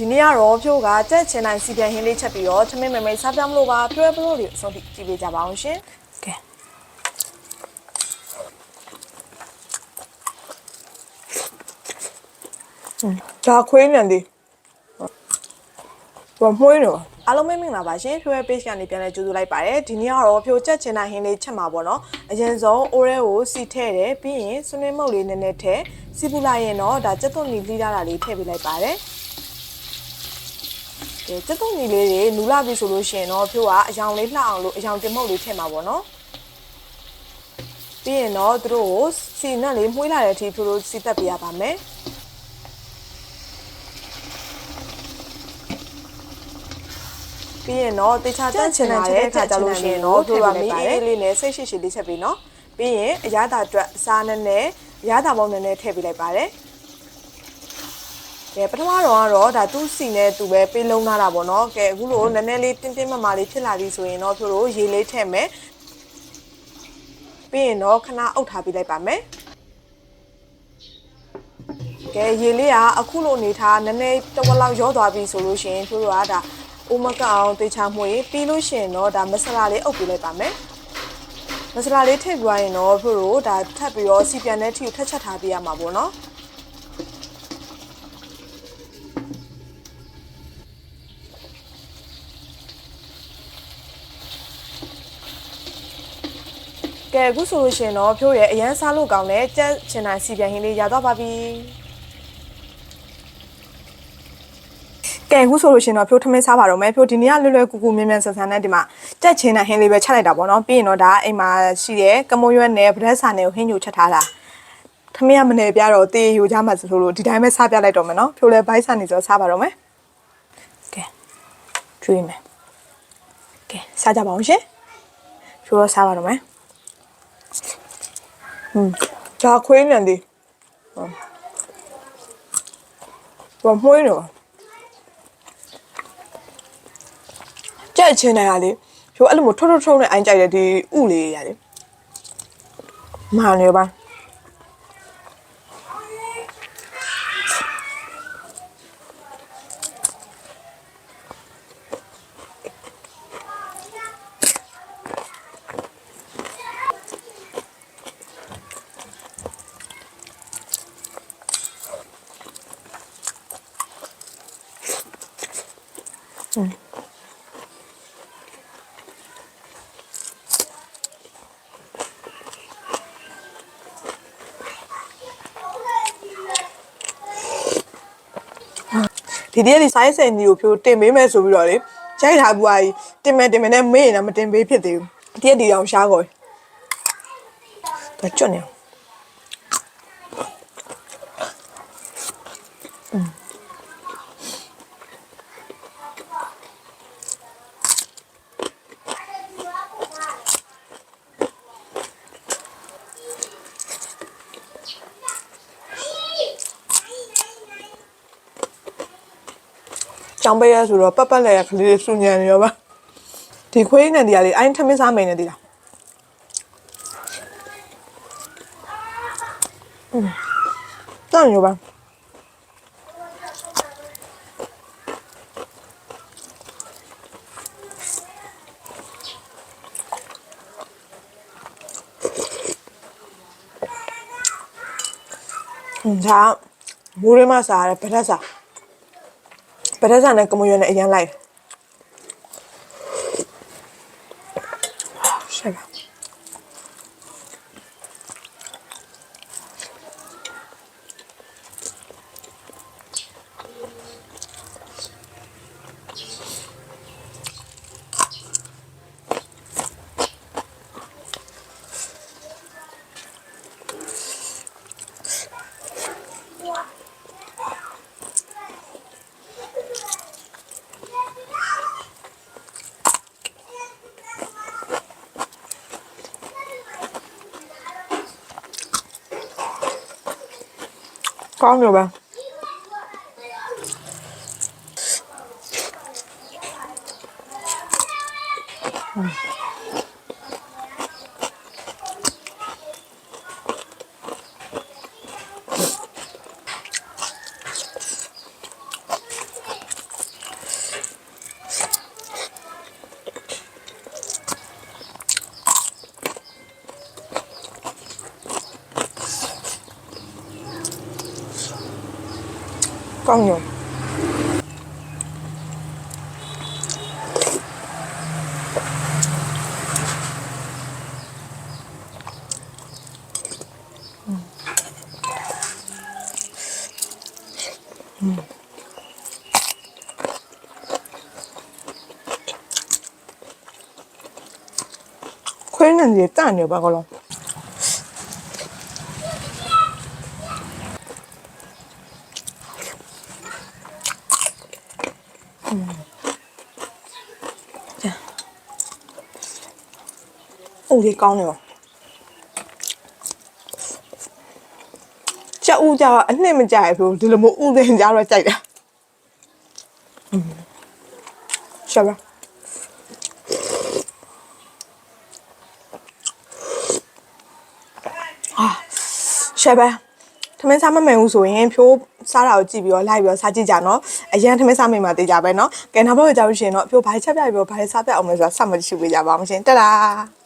ဒီနေ့ကတော့ဖြိုးကကြက်ချင်တိုင်းစီပြန်ဟင်းလေးချက်ပြီးတော့သမင်းမမိတ်စားပြမလို့ပါဖြိုးရပလို့တွေအဆုံးထိကြည့်ပေးကြပါအောင်ရှင်ကဲဒါခွေးမြန်ဒီဘာမွှေးနော်အားလုံးပဲမင်္ဂလာပါရှင်ဖြိုးရ page ကနေပြန်လဲကြိုဆိုလိုက်ပါတယ်ဒီနေ့ကတော့ဖြိုးကြက်ချင်တိုင်းဟင်းလေးချက်မှာပေါ့နော်အရင်ဆုံးအိုးရဲကိုစီထည့်တယ်ပြီးရင်ဆွနေမုတ်လေးနည်းနည်းထည့်စီပူလိုက်ရင်တော့ဒါကြက်သွန်နီလှီးထားတာလေးထည့်ပေးလိုက်ပါတယ် ကဲကြက်သွန်နီလေးတွေနူလာပြီဆိုလို့ရှိရင်တော့ဖြိုးကအယောင်လေးလှအောင်လို့အယောင်တင်မုတ်လေးထည့်မှာပေါ့နော်ပြီးရင်တော့သူတို့ကိုစီနဲ့လေးမှုေးလာတဲ့အထိသူတို့စီတက်ပြရပါမယ်ပြီးရင်တော့တေချာတက်ချင်တဲ့ခါကြလို့ရှိရင်တော့သူကမီးအေးလေးနဲ့စိတ်ရှိရှိလေးချက်ပြီးနော်ပြီးရင်အရသာအတွက်စားနဲ့နဲ့အရသာပေါင်းနဲ့နဲ့ထည့်ပေးလိုက်ပါတယ် ကဲပထမတော့ကတော့ဒါသူ့စီနဲ့သူပဲပေးလုံးထားတာပေါ့နော်ကဲအခုလိုနည်းနည်းလေးတင်းတင်းမမလေးဖြစ်လာပြီဆိုရင်တော့သူတို့ရေလေးထည့်မယ်ပြီးရင်တော့ခဏအုပ်ထားပေးလိုက်ပါမယ်ကဲရေလေးကအခုလိုအနေထားနည်းနည်းတစ်ဝက်လောက်ရောသွားပြီဆိုလို့ရှိရင်သူတို့ကဒါအိုမကအောင်တေချာမှုရေးပြီးလို့ရှိရင်တော့ဒါမဆလာလေးအုပ်ပေးလိုက်ပါမယ်မဆလာလေးထည့်ပြရင်တော့သူတို့ဒါထပ်ပြီးတော့စီပြန်တဲ့ထီကိုထက်ချက်ထားပေးရမှာပေါ့နော် ကဲအခုဆိုလို့ရှိရင်တော့ဖြိုးရဲ့အရန်စားလို့ကောင်းတဲ့ကြက်ချင်တိုင်းစီပြန်ဟင်းလေးရတော့ပါပြီကဲအခုဆိုလို့ရှရင်တော့ဖြိုးထမင်းစားပါတော့မယ်ဖြိုးဒီနေ့ကလွယ်လွယ်ကူကူမြင်မြန်ဆန်ဆန်နဲ့ဒီမှာကြက်ချင်းနဲ့ဟင်းလေးပဲချက်လိုက်တာပေါ့နော်ပြီးရင်တော့ဒါအိမ်မှာရှိတဲ့ကမွန်ရွက်နဲ့ဗရက်စာနဲ့ကိုဟင်းညိုချက်ထားတာထမင်းကမနေပြတော့တေးယူကြမှာဆိုလို့ဒီတိုင်းပဲစားပြလိုက်တော့မယ်နော်ဖြိုးလဲဘိုက်ဆန်နေဆိုစားပါတော့မယ်ကဲကျွေးမယ်ကဲစားကြပါအောင်ရှင်ဖြိုးတော့စားပါတော့မယ် ဟွန်းဒါခွေးမြန်ဒီဘာမွှေးနော်ကြက်ချင်းတိုင်းကလေဖြိုးအဲ့လိုမျိုးထွတ်ထွတ်ထုံးနဲ့အိုင်းကြိုက်တဲ့ဒီဥလေးရလေမာနေပါ ဒီတည်းကဒီ size စင်ကြီးကိုဖြိုးတင်ပေးမယ်ဆိုပြီးတော့လေရိုက်ထားဘူးအာကြီးတင်မယ်တင်မယ်နဲ့မေ့ရင်တော့မတင်ပေးဖြစ်သေးဘူးတည်းကဒီအောင်ရှားကောဒါကျွတ်နေအောင် ကြောင်ပေးရဆိုတော့ပတ်ပတ်လဲရကလေးတွေစူညံနေရောပါဒီခွေးနဲ့ဒီကလေးအိုင်းထမင်းစားမိန်နေဒီလားอืมတန်ရောပါဒါမိုးရမစားရဗရက်စား ဗရက်စားနဲ့ကမွန်ရွက်နဲ့အရင်လိုက်ရှ 刚着吧。嗯。 ကောင်းရောပါကောင်းရောခွေးနဲ့ရေတန့်နေပါကောလား။ အိုးလေးကောင်းနေပါ။ချက်ဦးကြတော့အနှစ်မကြရဘူးဒီလိုမျိုးဥသိကြတော့ကြိုက်တာ။อืมရှာပါအာရှာပါထမင်းစားမမှန်ဘူးဆိုရင်ဖြိုးစားတာကိုကြည့်ပြီးတော့လိုက်ပြီးတော့စားကြည့်ကြနော်အရန်ထမင်းစားမိမှတေးကြပဲနော်ကဲနောက်ဘက်ကိုကြောက်လို့ရှိရင်တော့ဖြိုးဘာချက်ပြပြီးတော့ဘာစားပြအောင်လဲဆိုတာစမှတ်ရှိပေးကြပါအောင်ရှင်တက်တာ